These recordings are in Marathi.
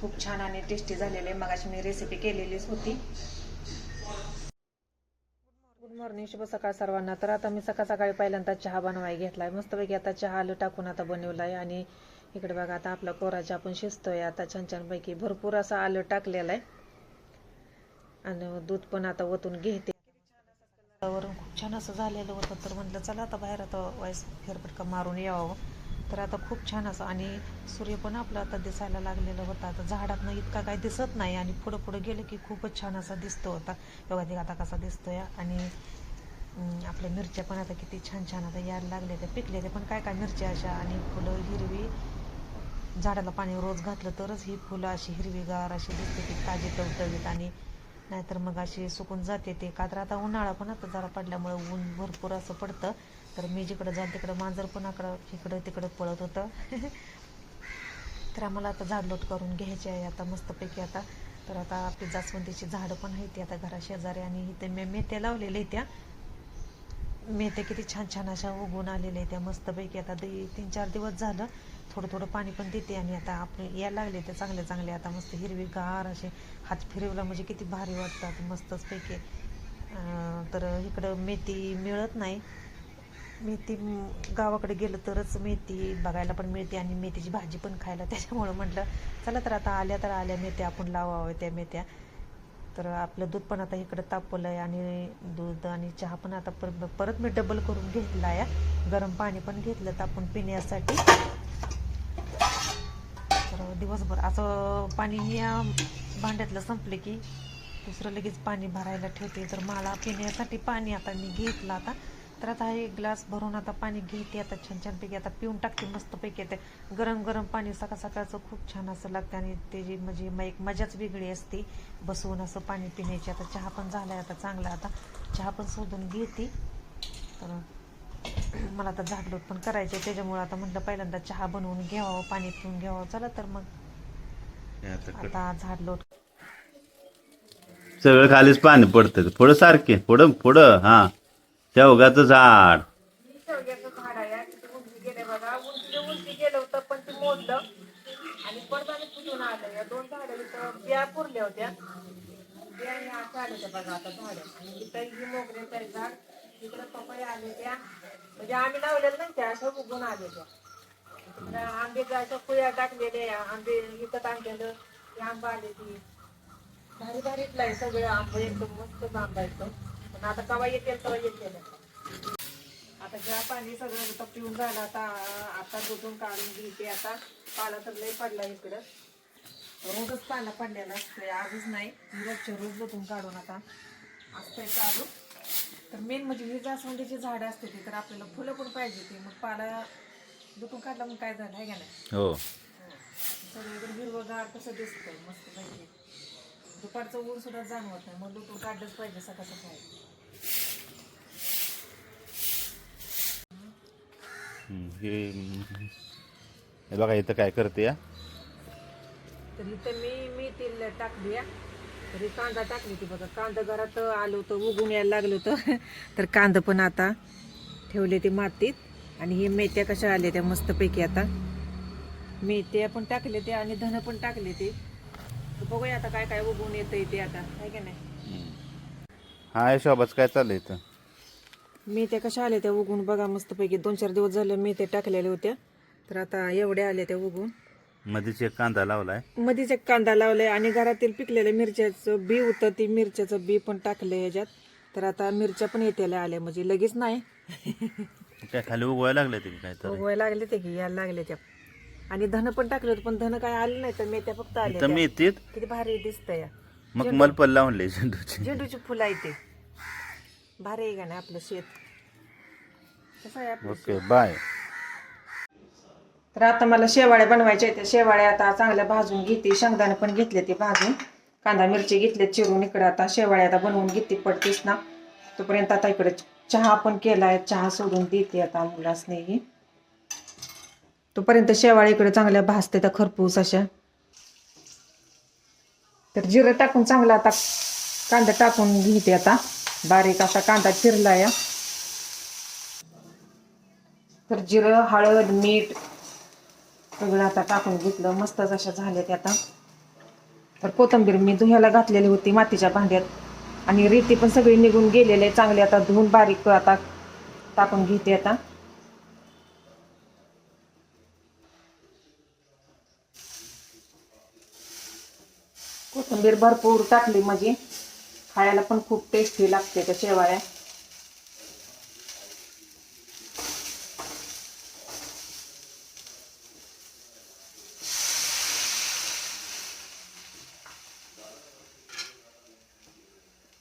खूप छान आणि टेस्टी झालेले. मगाशी मी रेसिपी केलेलीच होती. गुड मॉर्निंग शुभ सकाळ सर्वांना. तर आता मी सकाळ सकाळी पहिल्यांदा चहा बनवाय घेतलाय. मस्तपैकी आता चहा आलं टाकून आता बनवलाय. आणि इकडे बघा आता आपला कोराचा आपण शिजतोय. आता छान छान पैकी भरपूर असं आलं टाकलेलं आहे. आणि दूध पण आता ओतून घेते. वरून खूप छान असं झालेलं होतं. तर म्हटलं चला आता बाहेर आता वाईस फेरफटका मारून यावं. तर आता खूप छान असं आणि सूर्य पण आपला आता दिसायला लागलेलं होतं. आता झाडातनं इतका काही दिसत नाही आणि पुढं पुढं गेलं की खूपच छान असा दिसतो होता बघा ते आता कसा दिसतोय. आणि आपल्या मिरच्या पण आता किती छान छान आता यायला लागले ते पिकले ते पण काय काय मिरच्या अशा आणि फुलं हिरवी. झाडाला पाणी रोज घातलं तरच ही फुलं अशी हिरवीगार अशी दिसते ती ताजी टवटवीत आणि नाहीतर मग अशी सुकून जाते ते. का तर आता उन्हाळा पण आता जरा पडल्यामुळे ऊन भरपूर असं पडतं. तर मी जिकडं जाईल तिकडं मांजर पण आकडं इकडं तिकडं पळत होतं. तर आम्हाला आता झाडलोट करून घ्यायची आहे. आता मस्तपैकी आता तर आता आपली जास्वंदीची झाडं पण आहेत ती आता घरा शेजारी आणि इथे मे मेथ्या लावलेल्या आहेत त्या. मेथ्या किती छान छान अशा उगवून आलेल्या आहेत त्या. मस्तपैकी आता दे तीन चार दिवस झालं थोडं थोडं पाणी पण देते आणि आता आपले यायला लागले ते चांगले चांगले. आता मस्त हिरवीगार असे हात फिरवला म्हणजे किती भारी वाटतात. मस्तच पैकी. तर इकडं मेथी मिळत नाही. मेथी गावाकडे गेलं तरच मेथी बघायला पण मिळते आणि मेथीची भाजी पण खायला. त्याच्यामुळं म्हटलं चला तर आता आल्या तर आल्या मेथ्या आपण लावाव्या त्या मेथ्या. तर आपलं दूध पण आता इकडं तापवलं आहे आणि दूध आणि चहा पण आता पर परत मी डबल करून घेतला आहे गरम पाणी पण घेतलं तापून पिण्यासाठी. तर दिवसभर असं पाणी या भांड्यातलं संपलं की दुसरं लगेच पाणी भरायला ठेवते. तर मला पिण्यासाठी पाणी आता मी घेतलं आता. तर आता हा एक ग्लास भरून आता पाणी घेते. आता छान छानपैकी आता पिऊन टाकते. मस्तपैकी ते गरम गरम पाणी सकाळ सकाळचं खूप छान असं लागतं आणि त्याची म्हणजे म- एक मजाच वेगळी असते. बसवून असं पाणी पिण्याची. आता चहा पण झालाय. आता चांगला आता चहा पण शोधून घेते. तर मला आता झाडलोट पण करायचे त्याच्यामुळे आता म्हटलं पहिल्यांदा चहा बनवून घ्यावं. पाणी पिऊन घ्यावं. चला तर मग. आता आता झाडलोट सगळं खालीच पाणी पडतं. पुढं सारखे. पुढं पुढं हा. शेवगाचं झाड. शेवग्याचं झाड आहे. तिथे उंची गेले बघा. उंची उंची गेलं होतं पण ते मोडलं. आणि परत आणि फुटून आलं. या दोन झाडं इथं बिया पुरल्या होत्या. बिया ह्या झाड होत्या बघा आता झाडं. आणि इथं ही मोगऱ्याचं आहे झाड. इकडं पपया आले त्या. म्हणजे आम्ही लावलेलं नाही त्या अशा उगून आले त्या. आंबेच्या आंब्याच्या अशा कुया टाकलेल्या आंबे विकत आणलेलं. ते आंबा आले ती. भारी भारीतला आहे सगळं आंबा. एकदम मस्त आंबा येतो पण आता कवा येतील तेव्हा येतील. आता ज्या पाणी सगळं आता पिऊन झालं आता आता दुधून काढून घेते आता. पाला तर लय पडला इकडं. रोजच पाला पडलेला असतोय आजच नाही. रोजच्या रोज दुधून काढून आता असतंय चालू. तर मेन म्हणजे ही जास्वंदीची झाडं असते ती तर आपल्याला फुलं पण पाहिजे ती. मग पाला दुधून काढला मग काय झालं आहे का नाही? हो. सगळीकडे हिरवगार कसं दिसतंय मस्त पाहिजे दुपारचं ऊन सुद्धा जाणवत नाही मग दुधून काढलंच पाहिजे सकाळ सकाळी हे हे बघा इथं काय करते या तर इथं मी मी तेल टाकली आहे. तरी कांदा टाकली ती बघा. कांदा घरात आलं होतं उगून यायला लागलं होतं. तर कांदा पण आता ठेवले ते मातीत. आणि हे मेथ्या कशा आल्या त्या मस्तपैकी आता. मेथ्या पण टाकले ते आणि धन पण टाकले ते. तर बघूया आता काय काय उगवून येतं ते आता. आहे का नाही? हा हे शोभाच काय चाललंय इथं? मेथ्या कशा आल्या त्या उगवून बघा मस्तपैकी दोन चार दिवस झालं मेथ्या टाकलेल्या होत्या तर आता एवढ्या आल्या त्या उगवून मध्येच एक कांदा लावलाय. मध्येच एक कांदा लावलाय आणि घरातील पिकलेल्या मिरच्याचं बी होतं ती मिरच्याचं बी पण टाकलं ह्याच्यात. तर आता मिरच्या पण येत्याला आल्या म्हणजे लगेच नाही. काय खाली उगवायला लागले ते काय तर? उगवायला लागले ते की यायला लागले त्या. आणि धन पण टाकले होते पण धन काय आले नाही तर मेथ्या फक्त आले इथं मेथीत? किती भारी दिसतंय मग मलपल लावले झेंडूची. झेंडूची फुलं आहे ते. भारी आहे का नाही आपलं शेत? ओके बाय तर आता मला शेवाळ्या बनवायच्या आहेत. त्या शेवाळ्या आता चांगल्या भाजून घेते. शेंगदाणे पण घेतले ते भाजून. कांदा मिरची घेतले चिरून इकडे. आता शेवाळ्या आता बनवून घेते. पडतेस ना. तोपर्यंत आता इकडे चहा पण केलाय. चहा सोडून देते आता मुलासनेही तोपर्यंत शेवाळ्या इकडे चांगल्या भाजते त्या खरपूस अशा. तर जिरं टाकून चांगला आता कांदा टाकून घेते आता. बारीक असा कांदा चिरलाय. तर जिरं हळद मीठ सगळं आता टाकून घेतलं. मस्तच अशा झाल्या आता. तर कोथंबीर मी धुयाला घातलेली होती मातीच्या भांड्यात. आणि रेती पण सगळी निघून गेलेली आहे. चांगली आता धुवून बारीक आता टाकून घेते आता. कोथिंबीर भरपूर टाकली म्हणजे खायला पण खूप टेस्टी लागते त्या शेवाळ्या.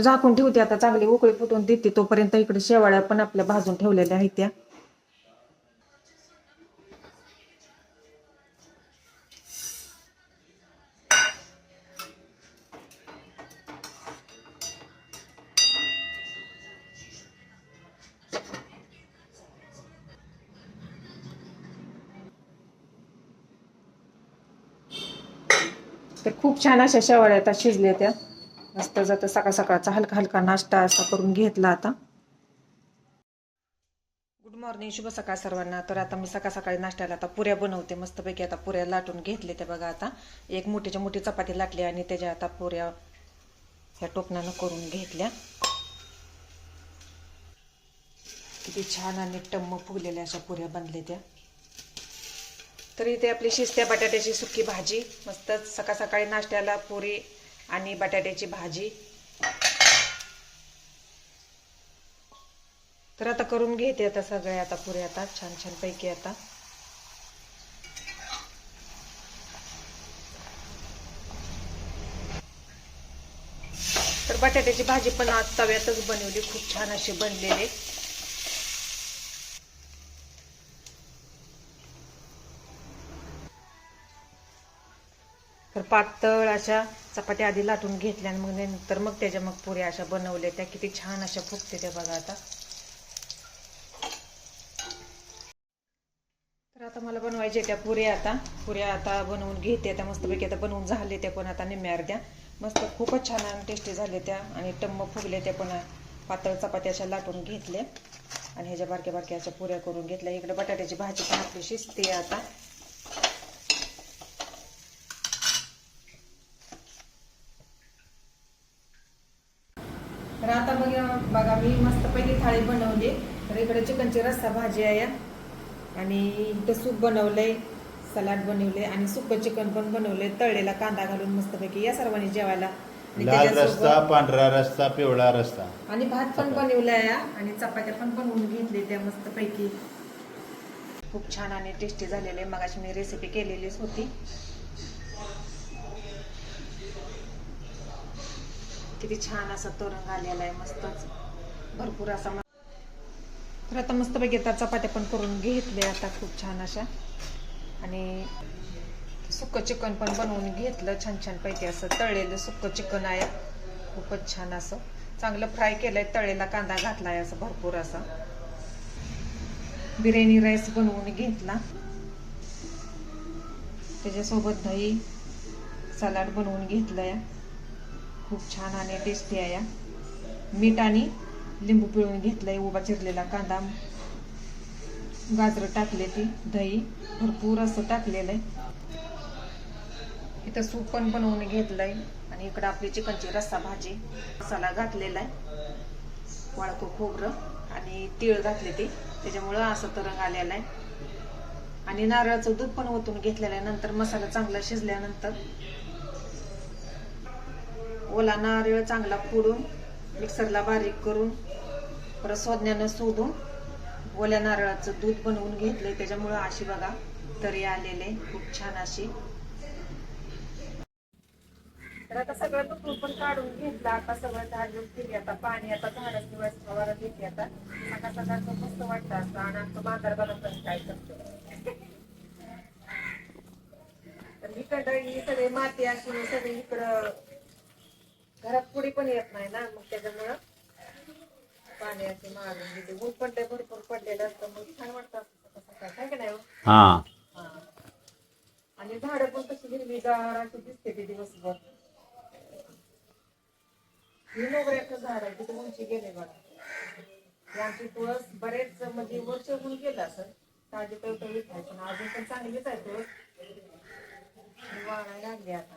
तर झाकून ठेवते आता चांगली उकळी फुटून देते तोपर्यंत इकडे शेवाळ्या पण आपल्या भाजून ठेवलेल्या आहेत त्या. तर खूप छान अशा शेवाळ्या आता शिजल्या त्या. मस्त जाता सकाळ सकाळचा हलका हलका नाश्ता असा करून घेतला आता. गुड मॉर्निंग शुभ सकाळ सर्वांना. तर आता मी सकाळ सकाळी नाश्त्याला आता पुऱ्या बनवते. मस्तपैकी आता पुऱ्या लाटून घेतले त्या बघा आता. एक मोठीच्या मोठी चपाती लाटली आणि त्याच्या आता पुऱ्या ह्या टोपणानं करून घेतल्या. किती छान आणि टम्म फुगलेल्या अशा पुऱ्या बनल्या त्या. तर इथे आपली शिस्त्या बटाट्याची सुकी भाजी. मस्त सकाळ सकाळी नाश्त्याला पुरी आणि बटाट्याची भाजी. तर आता करून घेते आता सगळे आता पुरे आता छान छान पैकी आता. तर बटाट्याची भाजी पण आज तव्यातच बनवली खूप छान अशी बनलेली. तर पातळ अशा चपात्या आधी लाटून घेतल्या आणि मग नंतर मग त्याच्या मग पुऱ्या अशा बनवल्या. त्या किती छान अशा फुगते त्या बघा आता. तर आता मला बनवायच्या त्या पुऱ्या आता. पुऱ्या आता बनवून घेते. त्या मस्तपैकी आता बनवून झाले त्या पण आता निम्म्या अर्ध्या. मस्त खूपच छान आणि टेस्टी झाले त्या आणि टम्म फुगले त्या पण. पातळ चपात्या अशा लाटून घेतल्या. आणि ह्याच्या बारक्या बारक्या अशा पुऱ्या करून घेतल्या. इकडे बटाट्याची भाजी पण आपली शिजते आता. तर आता बघा बघा मी मस्त पहिली थाळी बनवली. तर इकडे चिकनची रस्सा भाजी आहे. आणि इथं सूप बनवलंय सलाड बनवले आणि सुकं चिकन पण बनवले तळलेला कांदा घालून मस्तपैकी या सर्वांनी जेवायला. लाल रस्ता पांढरा रस्ता पिवळा रस्ता आणि भात पण बनवलाय आणि चपात्या पण बनवून घेतली त्या मस्त पैकी खूप छान आणि टेस्टी झालेले. मगाशी मी रेसिपी केलेलीच होती. किती छान असा तोरंग आलेला आहे मस्तच. भरपूर असा तर आता मस्त आता चपात्या पण करून घेतले आता खूप छान अशा. आणि सुक्क चिकन पण बनवून घेतलं छान छान पैकी असं तळलेलं सुक्क चिकन आहे. खूपच छान असं. चांगलं फ्राय केलंय तळलेला कांदा घातलाय असं भरपूर असा. बिर्याणी राईस बनवून घेतला. त्याच्यासोबत दही सलाड बनवून घेतलंय. खूप छान आणि टेस्टी आहे मीठ आणि लिंबू पिळून घेतलंय उभा चिरलेला कांदा. गाजरं टाकले ती दही भरपूर असं टाकलेलं आहे. इथं सूप पण बनवून घेतलंय आणि इकडं आपली चिकनची रस्सा भाजी. मसाला घातलेला आहे वाळको खोबरं आणि तीळ घातले ते. त्याच्यामुळं असं तरंग आलेला आहे. आणि नारळाचं दूध पण ओतून घेतलेलं आहे. नंतर मसाला चांगला शिजल्यानंतर ओला नारळ चांगला फोडून मिक्सरला बारीक करून परत सोदण्यानं सोडून ओल्या नारळाचं दूध बनवून घेतलंय. त्याच्यामुळं अशी बघा तरी आलेले खूप छान अशी. तर आता सगळं दुखून पण काढून घेतलं. आता सगळं झाडून केली. आता पाणी आता झाडच दिवस फवारा घेते आता आता सगळ्यांचं मस्त वाटतं असं. आणि आमचं बाजार बनवतं काय करतो तर इकडं ही सगळी माती असून सगळी इकडं घरात पुढे पण येत नाही ना मग त्याच्यामुळं पाणी असे मारून घेते ऊन पण ते भरपूर पडलेलं असतं मग छान वाटतं काय की नाही हो? हा. आणि झाडं पण कशी हिरवीगार अशी दिसते ती दिवसभर. ही मोगऱ्याचं झाड आहे तिथे उंची गेले बघा. आमची तुळस बरेच म्हणजे वर्ष होऊन गेलं असं. ताजी आहे पण अजून पण चांगलीच आहे तुळस वाढायला लागली आता.